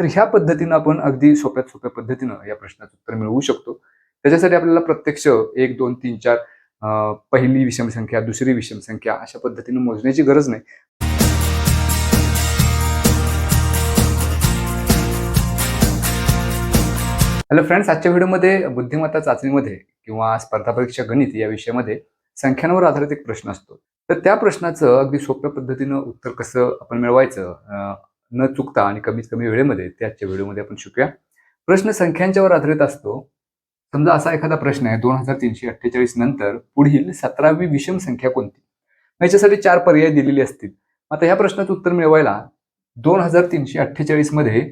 तर ह्या पद्धतीनं आपण अगदी सोप्यात सोप्या पद्धतीनं या प्रश्नाचं उत्तर मिळवू शकतो. त्याच्यासाठी आपल्याला प्रत्यक्ष एक दोन तीन चार पहिली विषम संख्या दुसरी विषम संख्या अशा पद्धतीनं मोजण्याची गरज नाही. हॅलो फ्रेंड्स आजच्या व्हिडिओमध्ये बुद्धिमत्ता चाचणीमध्ये किंवा स्पर्धा परीक्षा गणित या विषयामध्ये संख्यांवर आधारित एक प्रश्न असतो. तर त्या प्रश्नाचं अगदी सोप्या पद्धतीनं उत्तर कसं आपण मिळवायचं न चुकता आणि कमीत कमी वेळेमध्ये ते आजच्या व्हिडिओमध्ये आपण शिकूया. प्रश्न संख्यांच्यावर आधारित असतो. समजा असा एखादा प्रश्न आहे दोन हजार तीनशे अठ्ठेचाळीस नंतर पुढील सतरावी विषम संख्या कोणती? याच्यासाठी चार पर्याय दिलेले असतील. आता ह्या प्रश्नाचं उत्तर मिळवायला दोन हजार तीनशे अठ्ठेचाळीसमध्ये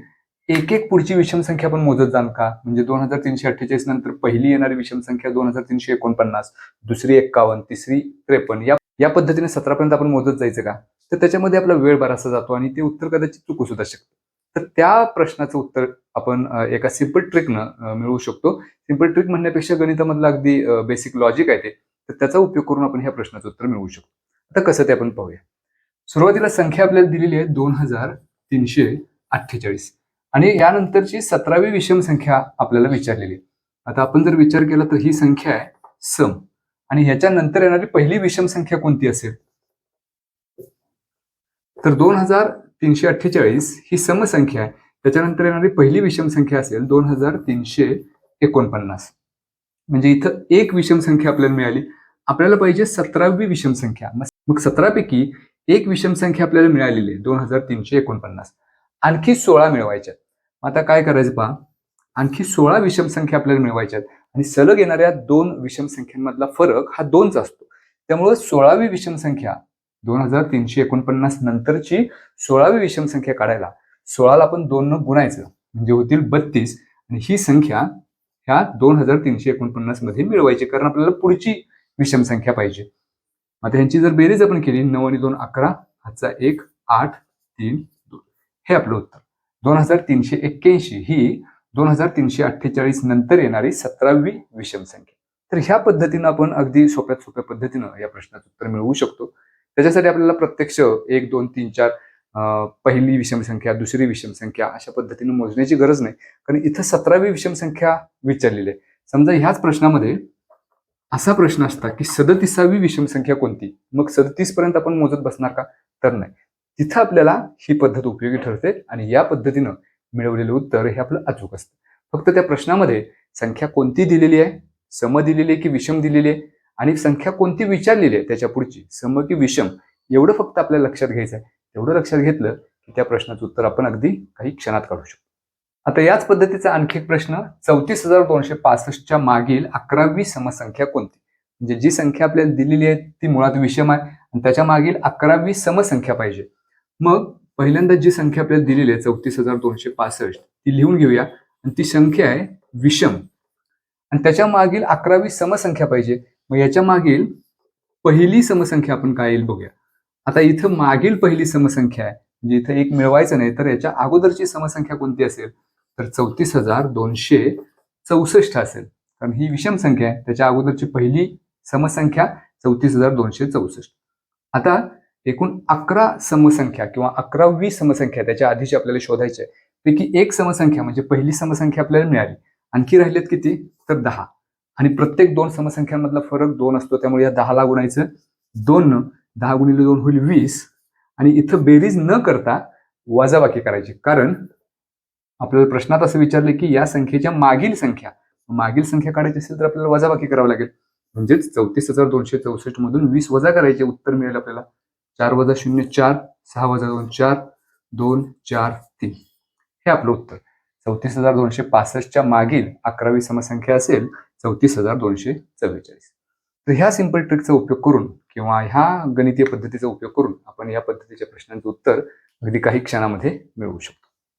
एक एक पुढची विषम संख्या आपण मोजत जाण का? म्हणजे दोन हजार तीनशे अठ्ठेचाळीस नंतर पहिली येणारी विषम संख्या दोन हजार तीनशे एकोणपन्नास दुसरी एक्कावन्न तिसरी त्रेपन्न या या पद्धतीने सतरापर्यंत आपण मोजत जायचं का? तर त्याच्यामध्ये आपला वेळ बराचसा जातो आणि ते उत्तर कदाचित चुकू सुद्धा शकतं. तर त्या प्रश्नाचं उत्तर आपण एका सिंपल ट्रिकनं मिळवू शकतो. सिंपल ट्रिक म्हणण्यापेक्षा गणितामधलं अगदी बेसिक लॉजिक आहे ते. तर त्याचा उपयोग करून आपण ह्या प्रश्नाचं उत्तर मिळवू शकतो. आता कसं ते आपण पाहूया. सुरुवातीला संख्या आपल्याला दिलेली आहे दोन हजार तीनशे अठ्ठेचाळीस. आणि यानंतरची सतरावी विषम संख्या आपल्याला विचारलेली आहे. आता आपण जर विचार केला तर ही संख्या आहे सम. आणि ह्याच्या नंतर येणारी पहिली विषम संख्या कोणती असेल? तर दोन हजार तीनशे अठ्ठेचाळीस ही समसंख्या आहे. त्याच्यानंतर येणारी पहिली विषम संख्या असेल दोन हजार तीनशे एकोणपन्नास. म्हणजे इथं एक विषम संख्या आपल्याला मिळाली. आपल्याला पाहिजे सतरावी विषम संख्या. मग- सतरापैकी एक विषम संख्या आपल्याला मिळालेली आहे दोन हजार तीनशे एकोणपन्नास. आणखी सोळा मिळवायच्या आता काय करायचं पहा? आणखी सोळा विषम संख्या आपल्याला मिळवायच्यात आणि सलग येणाऱ्या दोन विषम संख्यांमधला फरक हा दोनच असतो. त्यामुळं सोळावी विषम संख्या दोन हजार तीनशे एकोणपन्नास नंतरची सोळावी विषम संख्या काढायला सोळाला आपण दोन न गुणायचं म्हणजे होतील बत्तीस. आणि ही संख्या ह्या दोन हजार तीनशे एकोणपन्नासमध्ये मिळवायची कारण आपल्याला पुढची विषम संख्या पाहिजे. आता ह्यांची जर बेरीज आपण केली नऊ आणि दोन अकरा हातचा एक आठ तीन दोन. हे आपलं उत्तर. दोन हजार तीनशे एक्क्याऐंशी ही दोन हजार तीनशे अठ्ठेचाळीस नंतर येणारी सतरावी विषम संख्या. तर ह्या पद्धतीनं आपण अगदी सोप्यात सोप्या पद्धतीनं या प्रश्नाचं उत्तर मिळवू शकतो. त्याच्यासाठी आपल्याला प्रत्यक्ष एक दोन तीन चार पहिली विषम संख्या दुसरी विषम संख्या अशा पद्धतीने मोजण्याची गरज नाही. कारण इथं सतरावी विषम संख्या विचारलेली आहे. समजा ह्याच प्रश्नामध्ये असा प्रश्न असता की सदतीसावी विषम संख्या कोणती? मग सदतीस पर्यंत आपण मोजत बसणार का? तर नाही. तिथं आपल्याला ही पद्धत उपयोगी ठरते आणि या पद्धतीनं मिळवलेलं उत्तर हे आपलं अचूक असतं. फक्त त्या प्रश्नामध्ये संख्या कोणती दिलेली आहे? सम दिलेली आहे की विषम दिलेली आहे? आणि संख्या कोणती विचारलेली आहे त्याच्या पुढची? सम की विषम? एवढं फक्त आपल्याला लक्षात घ्यायचं आहे तेवढं लक्षात घेतलं की त्या प्रश्नाचं उत्तर आपण अगदी काही क्षणात काढू शकतो. आता याच पद्धतीचा आणखी एक प्रश्न चौतीस हजार दोनशे पासष्टच्या मागील अकरावी समसंख्या कोणती? म्हणजे जी संख्या आपल्याला दिलेली आहे ती मुळात विषम आहे आणि त्याच्या मागील अकरावी समसंख्या पाहिजे. मग पहिल्यांदा जी संख्या आपल्याला दिलेली आहे चौतीस हजार दोनशे पासष्ट ती लिहून घेऊया. आणि ती संख्या आहे विषम. आणि त्याच्या मागील अकरावी समसंख्या पाहिजे. मग याच्या मागील पहिली समसंख्या आपण काय येईल बघूया. आता इथं मागील पहिली समसंख्या आहे म्हणजे इथं एक मिळवायचं नाही तर याच्या अगोदरची समसंख्या कोणती असेल? तर चौतीस हजार दोनशे चौसष्ट असेल. कारण ही विषम संख्या आहे त्याच्या अगोदरची पहिली समसंख्या चौतीस हजार दोनशे चौसष्ट. आता एकूण अकरा समसंख्या किंवा अकरावी समसंख्या त्याच्या आधीची आपल्याला शोधायची आहे. पैकी एक समसंख्या म्हणजे पहिली समसंख्या आपल्याला मिळाली. आणखी राहिलेत किती? तर दहा. आणि प्रत्येक दोन समसंख्यांमधला फरक दोन असतो. त्यामुळे या दहाला गुणायचं दोन न दहा गुणिले दोन होईल वीस. आणि इथं बेरीज न करता वजाबाकी करायची. कारण आपल्याला प्रश्नात असं विचारलं की या संख्येच्या मागील संख्या मागील संख्या काढायची असेल तर आपल्याला वजाबाकी करावं लागेल. म्हणजेच चौतीस हजार दोनशे चौसष्ट मधून वीस वजा करायचे उत्तर मिळेल आपल्याला. चार वजा शून्य चार सहा वजा दोन चार दोन चार तीन. हे आपलं उत्तर. चौतीस हजार दोनशे पासष्टच्या मागील अकरावी समसंख्या असेल चौतीस हजार दोनशे चव्वेचाळीस. तर ह्या सिंपल ट्रिकचा उपयोग करून किंवा ह्या गणितीय पद्धतीचा उपयोग करून आपण या पद्धतीच्या प्रश्नांचं उत्तर अगदी काही क्षणामध्ये मिळवू शकतो.